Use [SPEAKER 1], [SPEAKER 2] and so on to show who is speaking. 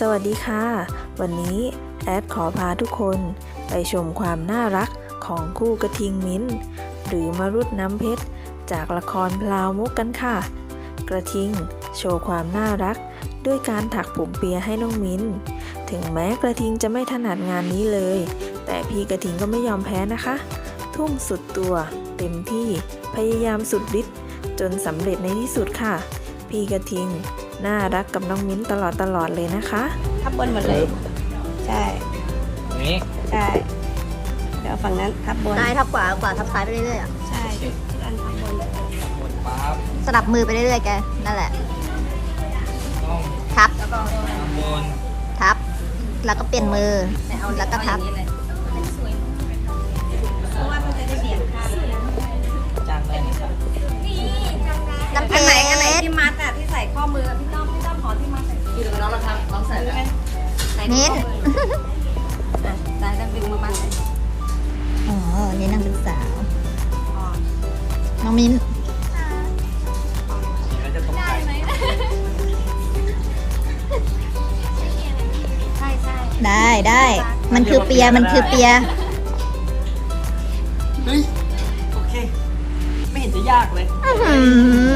[SPEAKER 1] สวัสดีค่ะ วันนี้แอดขอพาทุกคนไปชมความน่ารักของคู่กระทิงมิ้นท์หรือมรุดน้ำเพชร จากละครพลาวมุกกันค่ะ กระทิงโชว์ความน่ารัก ด้วยการถักผมเปียให้น้องมิ้น ถึงแม้กระทิงจะไม่ถนัดงานนี้เลย แต่พี่กระทิงก็ไม่ยอมแพ้นะคะ ทุ่มสุดตัวเต็มที่พยายามสุดฤทธิ์จนสำเร็จในที่สุดค่ะ พี่กระทิง น่ารักกับน้องมิ้นตลอดตลอดเลยนะคะ
[SPEAKER 2] ทับบนหมดเลย ใช่
[SPEAKER 3] นี้
[SPEAKER 2] ใช่ เดี๋ยวฝั่งนั้นทับบน
[SPEAKER 4] ซ้ายทับขวากว่าทับซ้ายไปเรื่อยๆอะ
[SPEAKER 2] ใช่ด้านทับบน
[SPEAKER 3] หมดปั๊บ
[SPEAKER 4] สลับมือไปเรื่อยๆแกนั่นแหละ
[SPEAKER 3] ต้อง
[SPEAKER 4] ทับ
[SPEAKER 3] ข้างบน
[SPEAKER 4] ทับ แล้วก็เปลี่ยนมือแล้วก็ทับ
[SPEAKER 2] รา
[SPEAKER 3] คาน้องใส่แล้ว
[SPEAKER 2] ใส่
[SPEAKER 4] มิ้น
[SPEAKER 2] ข้อมืออะได้ต้องดึงมามัดใส่
[SPEAKER 4] อ๋อนี่นางเป็นสาว
[SPEAKER 2] อ๋อ
[SPEAKER 4] น้องมิ้น
[SPEAKER 3] แล้วจะตกใจ
[SPEAKER 2] ใช่ใช่
[SPEAKER 4] ได้ได้ มันคือเปียมันคือเปีย
[SPEAKER 3] เฮ้ยโอเค ไม่เห็นจะยากเลย
[SPEAKER 4] อื้อหือ